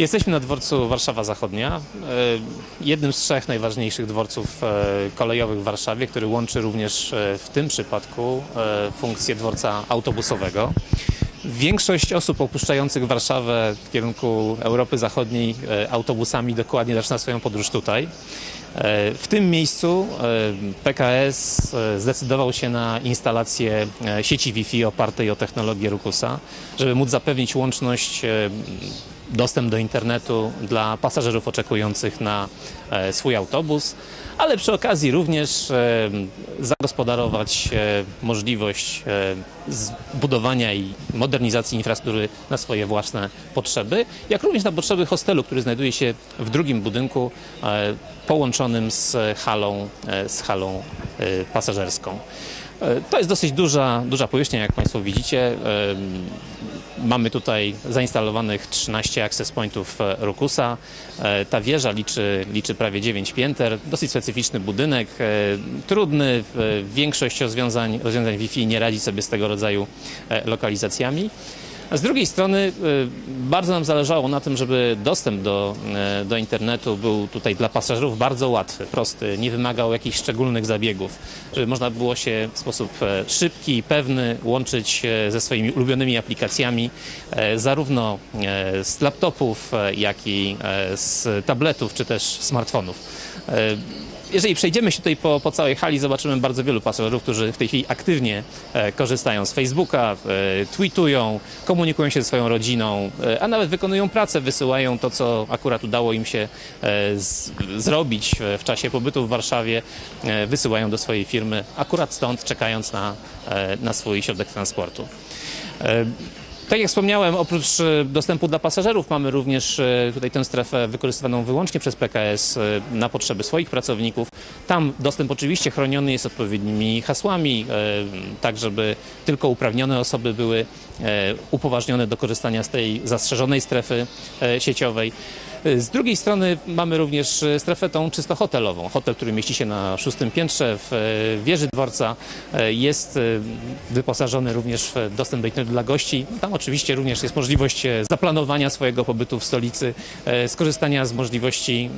Jesteśmy na dworcu Warszawa Zachodnia, e, jednym z trzech najważniejszych dworców e, kolejowych w Warszawie, który łączy również e, w tym przypadku funkcję dworca autobusowego. Większość osób opuszczających Warszawę w kierunku Europy Zachodniej autobusami dokładnie zaczyna swoją podróż tutaj. W tym miejscu PKS zdecydował się na instalację sieci Wi-Fi opartej o technologię Rukusa, żeby móc zapewnić łączność, dostęp do internetu dla pasażerów oczekujących na e, swój autobus, ale przy okazji również e, zagospodarować e, możliwość zbudowania i modernizacji infrastruktury na swoje własne potrzeby, jak również na potrzeby hostelu, który znajduje się w drugim budynku połączonym z halą, z halą pasażerską. To jest dosyć duża, duża powierzchnia, jak Państwo widzicie. Mamy tutaj zainstalowanych 13 access pointów e, Rukusa. E, Ta wieża liczy, liczy prawie 9 pięter. Dosyć specyficzny budynek, e, trudny. Większość rozwiązań, rozwiązań Wi-Fi nie radzi sobie z tego rodzaju lokalizacjami. A z drugiej strony y, bardzo nam zależało na tym, żeby dostęp do, e, do internetu był tutaj dla pasażerów bardzo łatwy, prosty, nie wymagał jakichś szczególnych zabiegów, żeby można było się w sposób e, szybki i pewny łączyć e, ze swoimi ulubionymi aplikacjami, e, zarówno z laptopów, jak i z tabletów czy też smartfonów. Jeżeli przejdziemy się tutaj po, po całej hali, zobaczymy bardzo wielu pasażerów, którzy w tej chwili aktywnie e, korzystają z Facebooka, e, tweetują, komunikują się ze swoją rodziną, e, a nawet wykonują pracę, wysyłają to, co akurat udało im się z, zrobić w, czasie pobytu w Warszawie, wysyłają do swojej firmy, akurat stąd czekając na, na swój środek transportu. Tak jak wspomniałem, oprócz e, dostępu dla pasażerów mamy również e, tutaj tę strefę wykorzystywaną wyłącznie przez PKS e, na potrzeby swoich pracowników. Tam dostęp oczywiście chroniony jest odpowiednimi hasłami, tak żeby tylko uprawnione osoby były upoważnione do korzystania z tej zastrzeżonej strefy e, sieciowej. Z drugiej strony mamy również e, strefę tą czysto hotelową. Hotel, który mieści się na szóstym piętrze w e, wieży dworca, e, jest e, wyposażony również w dostęp do internetu dla gości. Tam oczywiście również jest możliwość e, zaplanowania swojego pobytu w stolicy, e, skorzystania z możliwości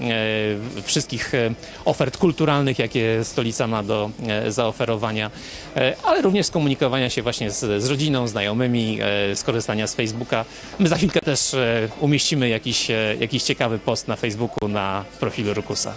e, wszystkich e, ofert kulturalnych, jakie stolica ma do e, zaoferowania, e, ale również skomunikowania się właśnie z, z rodziną, znajomymi, e, skorzystania z Facebooka. My za chwilkę też e, umieścimy jakiś, e, jakiś ciekawy post na Facebooku na profilu Rukusa.